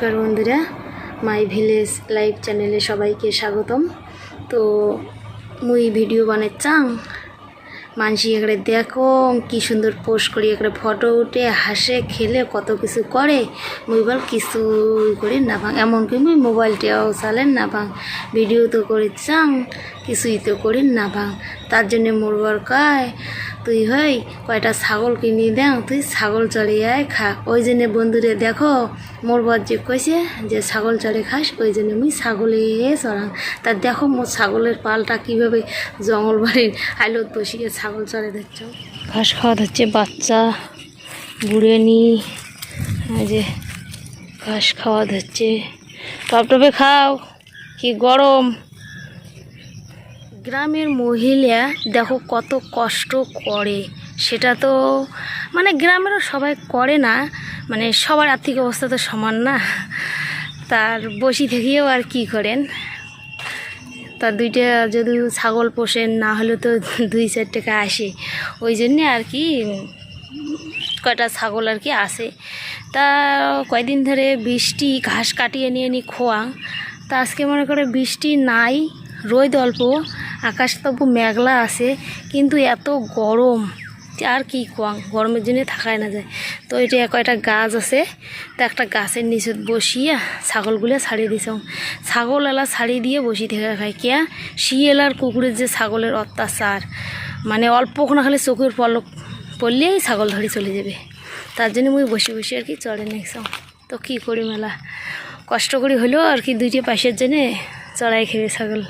নমস্কার বন্ধুরা। My village live চ্যানেলে সবাইকে স্বাগতম। তো মুই ভিডিও বানাচ্ছাং মানসি এখানে দেখো, কি সুন্দর পোস্ট করি এখানে ফটো উঠে, হাসে, খেলে, কত কিছু করে। মুই বল কিছু করি না ভাঙ। এমনকি মুই মোবাইলটাও চালেন না ভাঙ। ভিডিও তো করেছাং কিছুই তো করি না ভাঙ। তার জন্যে মোরবার কয় তুই হই, কয়টা ছাগল কিনে দেও তুই ছাগল চড়ে আয় খা। ওই জন্যে বন্ধুরে দেখো, মোর যে কইছে যে ছাগল চড়ে খাস, ওই জন্য মুই ছাগলে চড়াং। তা দেখো মোর ছাগলের পালটা কীভাবে জঙ্গল বাড়ির আইলত বসিয়ে ছাগল চড়ে দিচ্ছ ঘাস খাওয়া হচ্ছে বাচ্চা বুড়ে নি যে ঘাস খাওয়া হচ্ছে। টপ টপে খাও, কি গরম। গ্রামের মহিলা দেখো কত কষ্ট করে। সেটা তো মানে গ্রামেরও সবাই করে না মানে সবার আর্থিক অবস্থা তো সমান না। তার বসি থেকেও আর কি করেন? তার দুইটা যদি ছাগল পোষেন, না হলে তো দুই চার টাকা আসে। ওই জন্যে আর কি কয়টা ছাগল আর কি আসে তা কয়দিন ধরে বৃষ্টি, ঘাস কাটিয়ে নিয়ে নি খোয়া। তা আজকে মনে করে বৃষ্টি নাই, রোদ অল্প। আকাশ তবু মেঘলা আছে, কিন্তু এত গরম। আর কি কোয়াং, গরমের জন্য থাকায় না যায়। তো এটা কয়টা গাছ আছে, তো একটা গাছের নিচে বসিয়া ছাগলগুলো ছাড়িয়ে দিছ। ছাগল এলা ছাড়িয়ে দিয়ে বসি থেকে খায়। কেয়া? শিয়াল আর কুকুরের যে ছাগলের অত্যাচার। মানে অল্পক্ষণ খালি চোখের পলক পড়লেই ছাগল ধরে চলে যাবে। তার জন্য মুই বসে বসে আর কি চড়ে নিয়েছিলাম। তো কী করি মেলা? কষ্ট করি হলেও আর কি দুইটা পাশের জন্যে চড়াই খেয়ে ছাগল